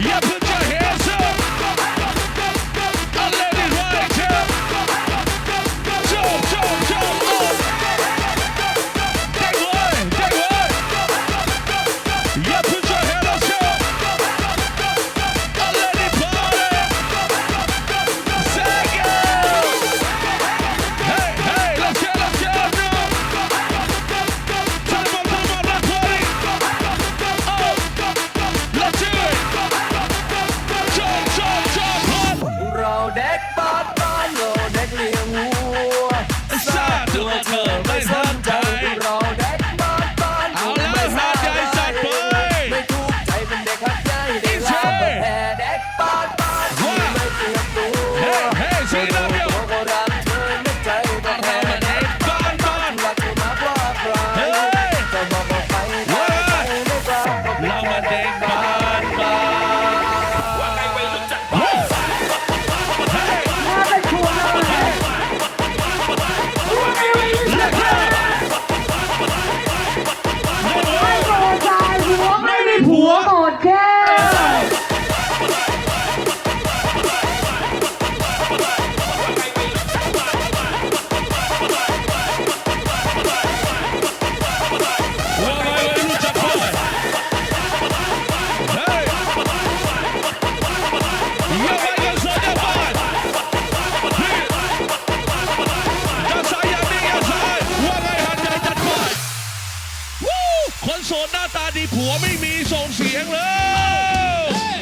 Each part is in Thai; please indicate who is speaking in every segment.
Speaker 1: Yep. till I tell วไม่มีส่งเสียงเลย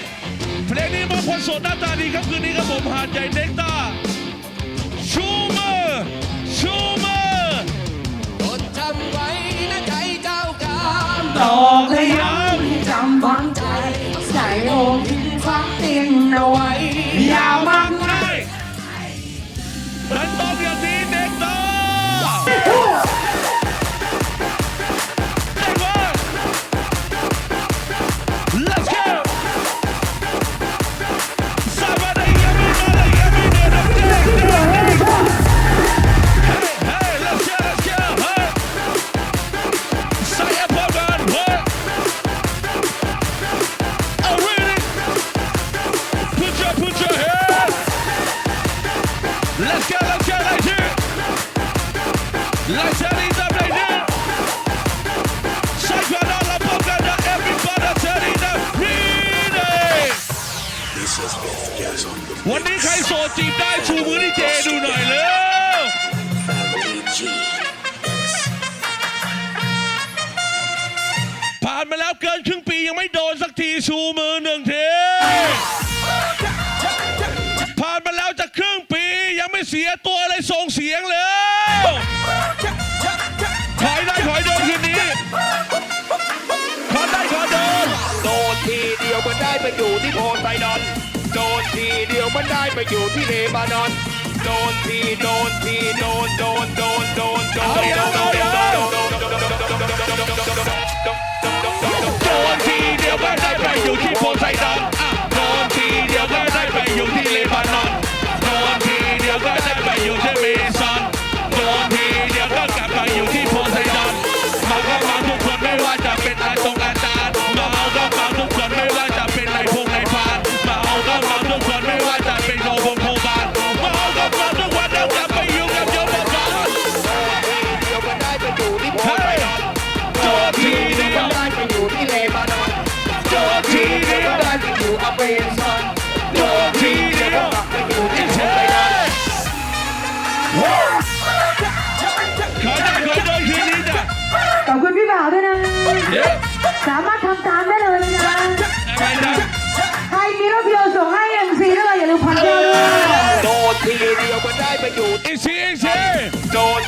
Speaker 1: เพลงนี้มาคนสดหน้าตาดีครับคืนนี้ครับผมหาดใหญ่เด็กตาชูเมอชูเมอ
Speaker 2: จดจำไว้นะใจเจ้ากาม
Speaker 3: ตอกและย้ำจำฝังใจ ใส่โอ่ง
Speaker 1: ทิ้งฟังเตียงเอาไว้ยาวมาก ชูมือหนึ่งทีผ่านมาแล้วจะครึ่งปียังไม่เสียตัวอะไรส่งเสียงเลยถอยได้ถอยเดินทีนี้ขอได้ขอเดิน
Speaker 4: โดนทีเดียวมันได้ไปอยู่ที่โพไซดอนโดนทีเดียวมันได้ไปอยู่ที่เลบานอนโดนทีโดนทีโดนโดนโดนโดนโดนโดนโดนโดนโดน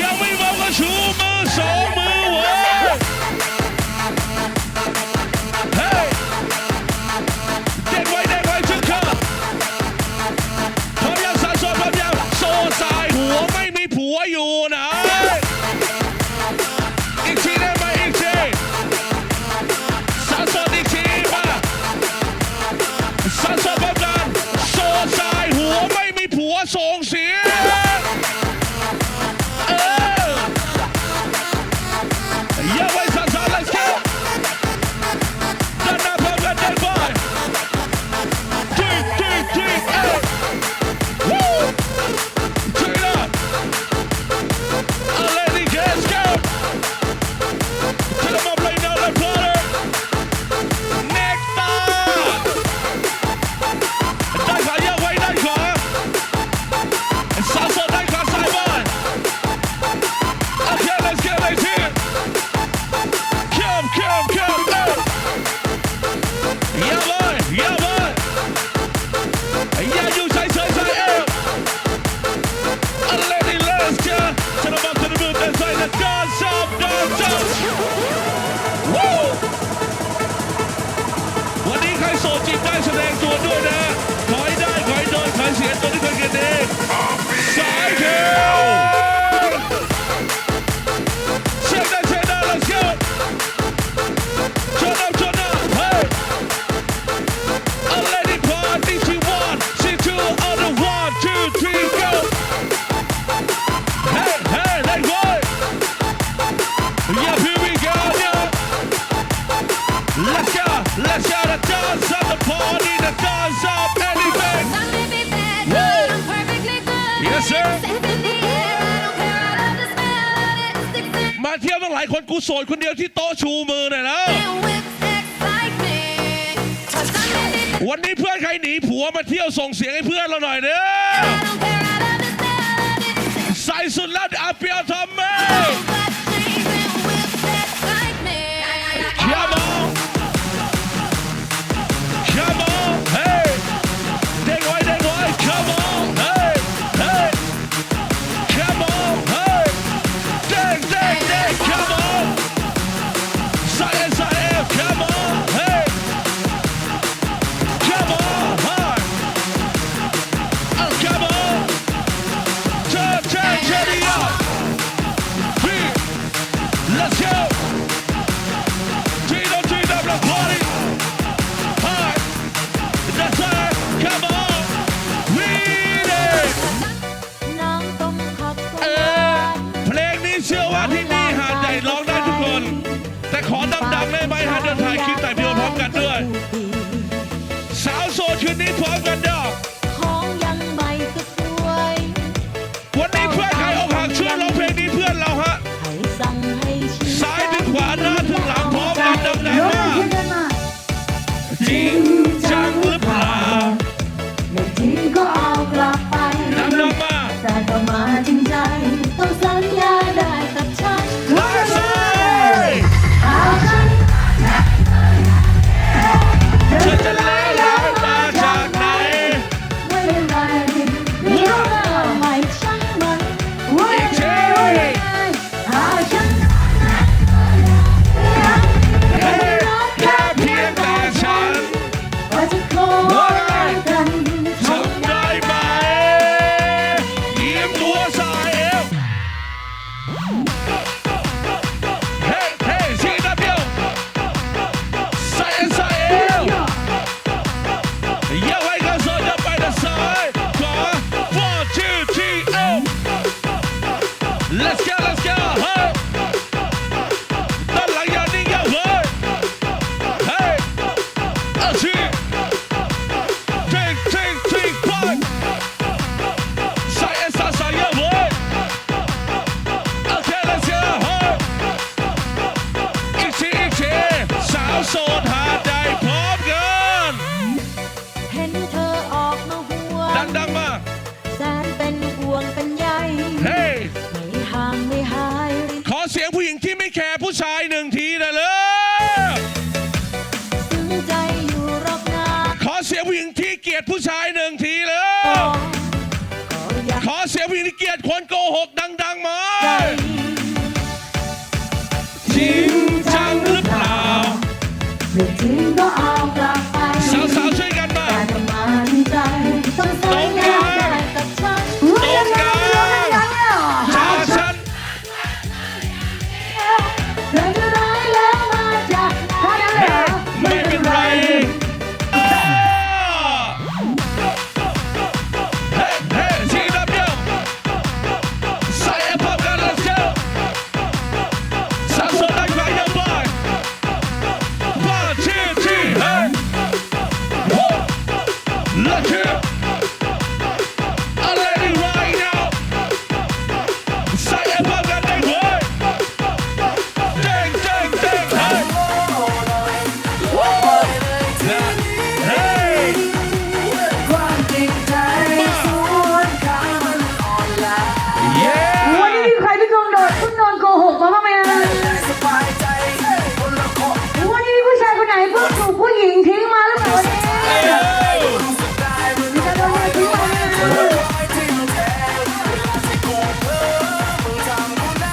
Speaker 1: ยังไม่เมาก็ชูมือ
Speaker 3: ส
Speaker 1: อ
Speaker 3: งมือ
Speaker 4: ไว้เฮ้
Speaker 3: ย
Speaker 1: เด็กไว้เด็กไว้ชึ
Speaker 4: ก
Speaker 1: เธอพร้
Speaker 4: อม
Speaker 1: ยั
Speaker 4: งสาวโส
Speaker 1: ดพร้อมยังโซสายหัวไม่มีผัวอยู่นอีกทีได้ไหมอีกทีสาวโสดอีกทีมสาวโสดพร้อมกันโซสายหัวไม่มีผัวสง Yeah, ายคนกูโสดคนเดียวที่โต๊ะชูมือหน่อย
Speaker 5: แล้ว
Speaker 1: วันนี้เพื่อนใครหนีผัวมาเที่ยวส่งเสียงให้เพื่อนเราหน่อยเด้อ ชายเอ
Speaker 5: ว